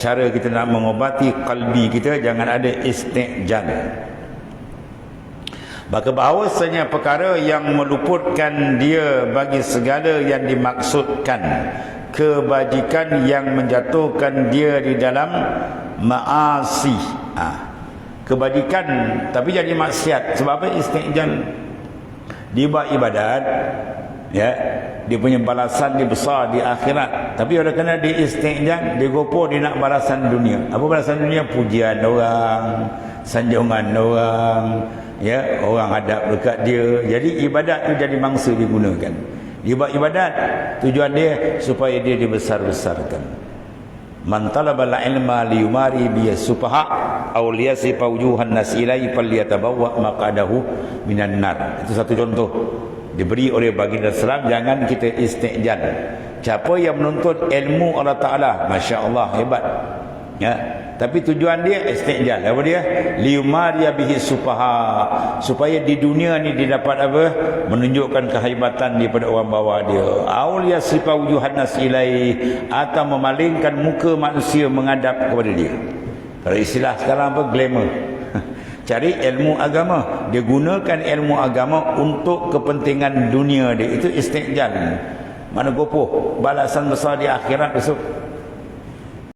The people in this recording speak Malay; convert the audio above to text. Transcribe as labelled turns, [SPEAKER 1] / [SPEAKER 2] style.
[SPEAKER 1] cara kita nak mengobati kalbi kita jangan ada istiqjal Maka bahawasanya perkara yang meluputkan dia bagi segala yang dimaksudkan kebajikan yang menjatuhkan dia di dalam maasi. Ha. kebajikan tapi jadi maksiat. Sebab apa? Istiqjal dia buat ibadat ya. Dia punya balasan dia besar di akhirat. Tapi oleh kerana dia istiqjal dia gopoh dia nak balasan dunia. Apa balasan dunia? Pujian orang sanjungan orang ya. Orang hadap dekat dia. Jadi ibadat tu jadi mangsa digunakan. Dia buat ibadat tujuan dia supaya dia dibesar-besarkan man talaba ilma liyumari bi sufaha aw liyasifa wujuhan nas ilai falyatabawwa maqadahu minan nar. Itu satu contoh. Diberi oleh baginda Islam jangan kita istiqjal siapa yang menuntut ilmu Allah Taala masya-Allah hebat ya. Tapi tujuan dia istiqjal apa dia? Liumariya bihi sufaha supaya di dunia ni dia dapat apa? Menunjukkan kehebatan daripada orang bawah dia. Aulia sifa wujuhan nas ilai. Atau memalingkan muka manusia menghadap kepada dia. Kalau istilah sekarang apa? Glamour. Cari ilmu agama. Dia gunakan ilmu agama untuk kepentingan dunia dia. Itu istiqjal mana gopoh. Balasan besar di akhirat besok